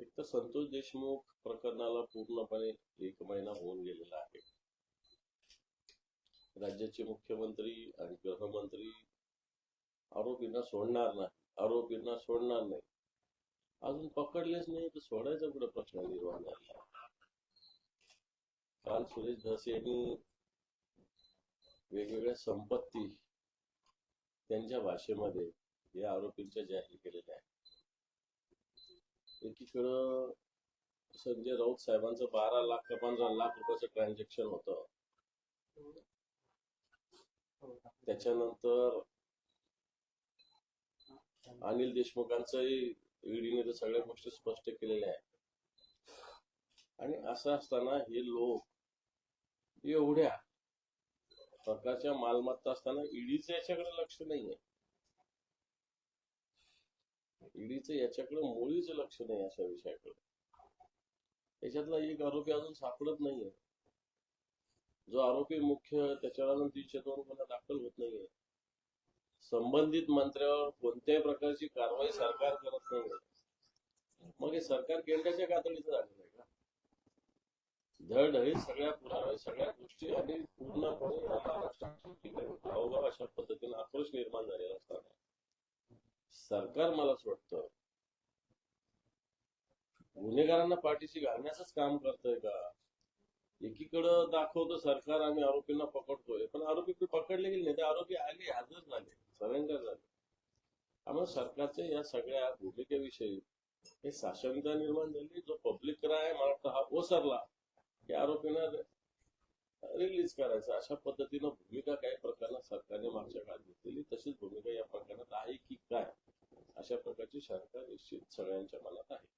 एक तर संतोष देशमुख प्रकरणाला पूर्णपणे एक महिना होऊन गेलेला आहे. राज्याचे मुख्यमंत्री आणि गृहमंत्री आरोपींना सोडणार नाही आरोपींना सोडणार नाही. अजून पकडलेच नाही तर सोडायचा कुठे प्रश्न निर्माण झाला? काल सुरेश धस यांनी वेगवेगळ्या संपत्ती त्यांच्या भाषेमध्ये या आरोपींच्या जाहीर आहेत एकीकडं संजय राऊत साहेबांचं बारा लाख का पंधरा लाख रुपयाचं ट्रान्झॅक्शन होतं. त्याच्यानंतर अनिल देशमुखांचंही ईडीने तर सगळ्या गोष्टी स्पष्ट केलेल्या आहेत. आणि असं असताना हे लोक एवढ्या प्रकारच्या मालमत्ता असताना ईडीचं याच्याकडे लक्ष नाहीये. ईडीचं याच्याकडे मुळीच लक्ष नाही अशा विषयाकडे. याच्यातला एक आरोपी अजून सापडत नाहीये. जो आरोपी मुख्य त्याच्यावर अजून तीनशे दोन गुन्हा दाखल होत नाहीये. संबंधित मंत्र्यावर कोणत्याही प्रकारची कारवाई सरकार करत नाहीये. मग हे सरकार केंद्राच्या कातडीचं झालेलं आहे का? धडधडीत सगळ्या पुरावे सगळ्या गोष्टी आणि पूर्णपणे महाराष्ट्रात अवघड अशा पद्धतीने आक्रोश निर्माण झालेला असतो. सरकार मला असं वाटतं. गुन्हेगारांना पाठीशी घालण्याचंच काम करतंय का? एकीकडं दाखवतो सरकार आम्ही आरोपींना पकडतोय पण आरोपी पकडले गेले नाही ते आरोपी आले हजर झाले सरेंडर झाले. त्यामुळे सरकारच्या या सगळ्या भूमिकेविषयी हे साशंकता निर्माण झाली जो पब्लिक राय मला वाटतं हा ओसरला की आरोपींना रिलीज करायचा. अशा पद्धतीनं भूमिका काही प्रकारला सरकारने मागच्या काळात घेतलेली तशीच भूमिका या प्रकरणात आहे की काय अशा शंका निश्चित सगळ्यांच्या मनात आहे.